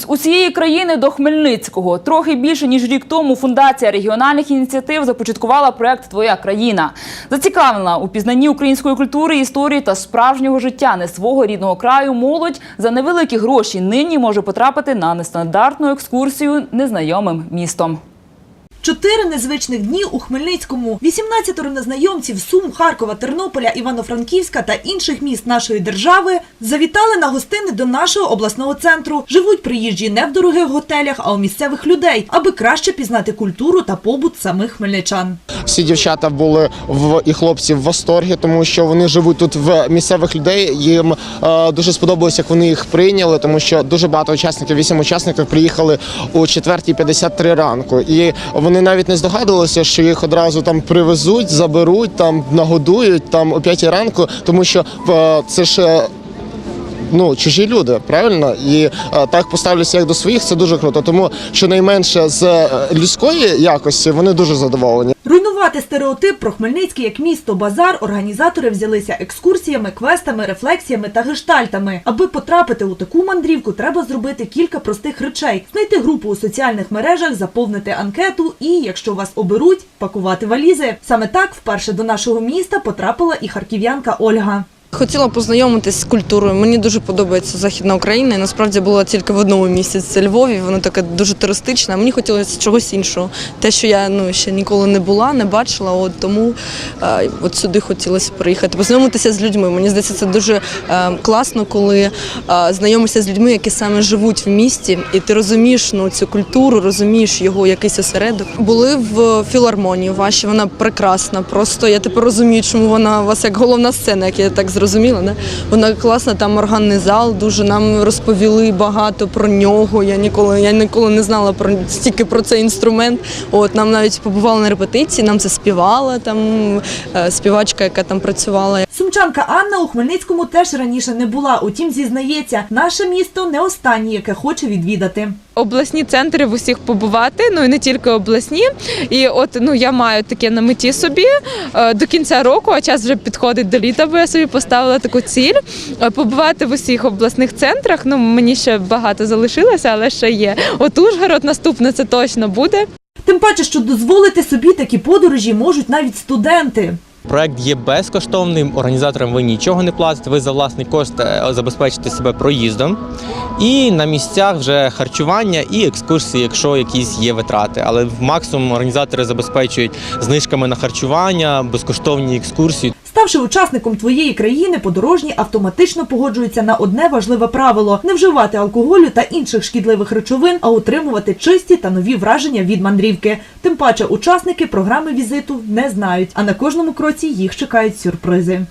З усієї країни до Хмельницького трохи більше ніж рік тому фундація регіональних ініціатив започаткувала проект Твоя країна. Зацікавлена у пізнанні української культури, історії та справжнього життя не свого рідного краю. Молодь за невеликі гроші нині може потрапити на нестандартну екскурсію незнайомим містом. Чотири незвичних дні у Хмельницькому. 18 незнайомців Сум, Харкова, Тернополя, Івано-Франківська та інших міст нашої держави завітали на гостини до нашого обласного центру. Живуть приїжджі не в дорогих готелях, а у місцевих людей, аби краще пізнати культуру та побут самих хмельничан. Всі дівчата були в і хлопці в восторгі, тому що вони живуть тут в місцевих людей. Їм е, дуже сподобалось, як вони їх прийняли, тому що дуже багато учасників, вісім учасників приїхали о 4.53 ранку, і вони навіть не здогадувалися, що їх одразу там привезуть, заберуть, там нагодують там о 5 ранку, тому що е, це ж. е, Ну, чужі люди, правильно, і е, так поставляться як до своїх, це дуже круто. Тому щонайменше з е, людської якості вони дуже задоволені. Руйнувати стереотип про Хмельницький як місто базар організатори взялися екскурсіями, квестами, рефлексіями та гештальтами. Аби потрапити у таку мандрівку, треба зробити кілька простих речей: знайти групу у соціальних мережах, заповнити анкету і, якщо вас оберуть, пакувати валізи. Саме так вперше до нашого міста потрапила і харків'янка Ольга. Хотіла познайомитись з культурою. Мені дуже подобається Західна Україна. І насправді була тільки в одному місці це Львові. Воно таке дуже туристичне. Мені хотілося чогось іншого. Те, що я ну ще ніколи не була, не бачила. От тому е, от сюди хотілося приїхати, познайомитися з людьми. Мені здається, це дуже е, класно, коли е, знайомишся з людьми, які саме живуть в місті, і ти розумієш ну цю культуру, розумієш його якийсь осередок. Були в філармонії вашій, вона прекрасна. Просто я тепер розумію, чому вона у вас як головна сцена, як я так зрозуміла. Не? Вона класна, там органний зал, дуже нам розповіли багато про нього. Я ніколи, я ніколи не знала про стільки про цей інструмент. От нам навіть побували на репетиції, нам це співала там е, співачка, яка там працювала. Сумчанка Анна у Хмельницькому теж раніше не була. Утім, зізнається, наше місто не останнє, яке хоче відвідати. Обласні центри в усіх побувати, ну і не тільки обласні. І от ну я маю таке на меті собі е, до кінця року, а час вже підходить до літа, бо я собі поставила таку ціль е, побувати в усіх обласних центрах. Ну мені ще багато залишилося, але ще є. От Ужгород наступне це точно буде. Тим паче, що дозволити собі такі подорожі можуть навіть студенти. Проект є безкоштовним, організаторам ви нічого не платите, ви за власний кошт е, забезпечите себе проїздом. І на місцях вже харчування і екскурсії, якщо якісь є витрати. Але в максимум організатори забезпечують знижками на харчування, безкоштовні екскурсії. Ставши учасником твоєї країни, подорожні автоматично погоджуються на одне важливе правило: не вживати алкоголю та інших шкідливих речовин, а утримувати чисті та нові враження від мандрівки. Тим паче, учасники програми візиту не знають, а на кожному кроці їх чекають сюрпризи.